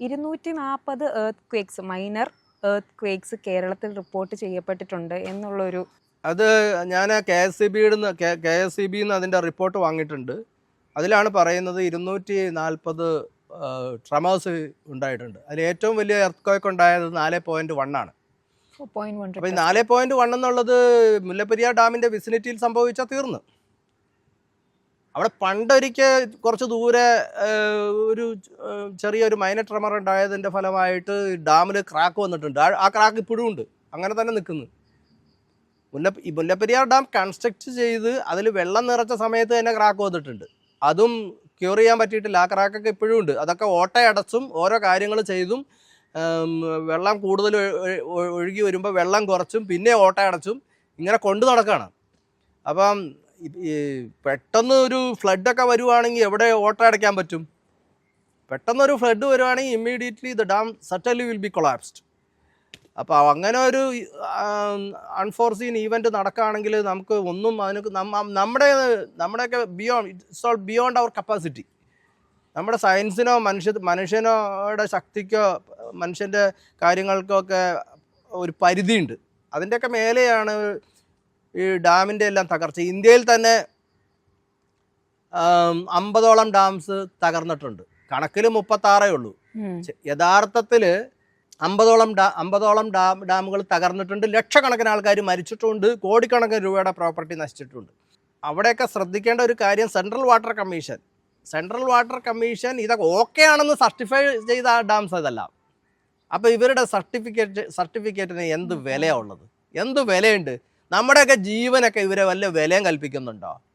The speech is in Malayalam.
ഇരുന്നൂറ്റി നാൽപ്പത് earthquakes minor earthquakes കേരളത്തിൽ റിപ്പോർട്ട് ചെയ്യപ്പെട്ടിട്ടുണ്ട് എന്നുള്ളൊരു അത് ഞാൻ കെ എസ് സി ബിയുടെ കെ എസ് സി ബിന്ന് അതിന്റെ റിപ്പോർട്ട് വാങ്ങിയിട്ടുണ്ട്. അതിലാണ് പറയുന്നത് ഇരുന്നൂറ്റി നാൽപ്പത് ട്രമേഴ്സ് ഉണ്ടായിട്ടുണ്ട്. അതിൽ ഏറ്റവും വലിയ എർത്ത് ക്വേക്ക് ഉണ്ടായത് നാല് പോയിന്റ് വൺ ആണ്. അപ്പോൾ ഈ നാല് പോയിന്റ് വൺ എന്നുള്ളത് മുല്ലപ്പെരിയാർ ഡാമിന്റെ വിസിനിറ്റിയിൽ സംഭവിച്ചാൽ തീർന്നു. അവിടെ പണ്ടൊരിക്കൽ കുറച്ച് ദൂരെ ഒരു ചെറിയൊരു മൈനർ ട്രമർ ഉണ്ടായതിന്റെ ഫലമായിട്ട് ഡാമിൽ ക്രാക്ക് വന്നിട്ടുണ്ട്. ആ- ക്രാക്ക് ഇപ്പോഴും ഉണ്ട്. അങ്ങനെ തന്നെ നിൽക്കുന്നു. മുല്ല ഈ മുല്ലപ്പെരിയാർ ഡാം കൺസ്ട്രക്ട് ചെയ്ത് അതിൽ വെള്ളം നിറച്ച സമയത്ത് തന്നെ ക്രാക്ക് വന്നിട്ടുണ്ട്. അതും ക്യൂർ ചെയ്യാൻ പറ്റിയിട്ടില്ല. ആ ക്രാക്കൊക്കെ ഇപ്പോഴും ഉണ്ട്. അതൊക്കെ ഓട്ടയടച്ചും ഓരോ കാര്യങ്ങൾ ചെയ്തും വെള്ളം കൂടുതൽ ഒഴുകി വരുമ്പോൾ വെള്ളം കുറച്ചും പിന്നെ ഓട്ടയടച്ചും ഇങ്ങനെ കൊണ്ടു നടക്കുകയാണ് അപ്പം പെട്ടെന്ന് ഒരു ഫ്ലഡൊക്കെ വരുവാണെങ്കിൽ എവിടെ ഓട്ട അടയ്ക്കാൻ പറ്റും? പെട്ടെന്നൊരു ഫ്ലഡ് വരുവാണെങ്കിൽ immediately the dam suddenly will be collapsed അപ്പോൾ അങ്ങനെ ഒരു അൺഫോർസീൻ ഈവന്റ് നടക്കുകയാണെങ്കിൽ നമുക്ക് ഒന്നും അതിന് നമ്മ- നമ്മുടെ നമ്മുടെയൊക്കെ beyond it's all beyond our capacity നമ്മുടെ സയൻസിനോ മനുഷ്യ മനുഷ്യനോടെ ശക്തിക്കോ മനുഷ്യന്റെ കാര്യങ്ങൾക്കോ ഒക്കെ ഒരു പരിധിയുണ്ട്. അതിന്റെയൊക്കെ മേലെയാണ് ഈ ഡാമിന്റെ എല്ലാം തകർച്ച. ഇന്ത്യയിൽ തന്നെ അമ്പതോളം ഡാംസ് തകർന്നിട്ടുണ്ട്. കണക്കിൽ മുപ്പത്താറേ ഉള്ളൂ. യഥാർത്ഥത്തിൽ അമ്പതോളം ഡാ അമ്പതോളം ഡാം ഡാമുകൾ തകർന്നിട്ടുണ്ട്. ലക്ഷക്കണക്കിന് ആൾക്കാർ മരിച്ചിട്ടുണ്ട്. കോടിക്കണക്കിന് രൂപയുടെ പ്രോപ്പർട്ടി നശിച്ചിട്ടുണ്ട്. അവിടെയൊക്കെ ശ്രദ്ധിക്കേണ്ട ഒരു കാര്യം central water commission. Central water commission ഇതൊക്കെ ഓക്കെ ആണെന്ന് സർട്ടിഫൈ ചെയ്ത ഡാംസ് അതല്ല. അപ്പോൾ ഇവരുടെ സർട്ടിഫിക്കറ്റ് സർട്ടിഫിക്കറ്റിന് എന്ത് വിലയാണ് ഉള്ളത്? എന്ത് വിലയുണ്ട്? നമ്മുടെയൊക്കെ ജീവനൊക്കെ ഇവരെ വല്ല വിലയും കൽപ്പിക്കുന്നുണ്ടോ?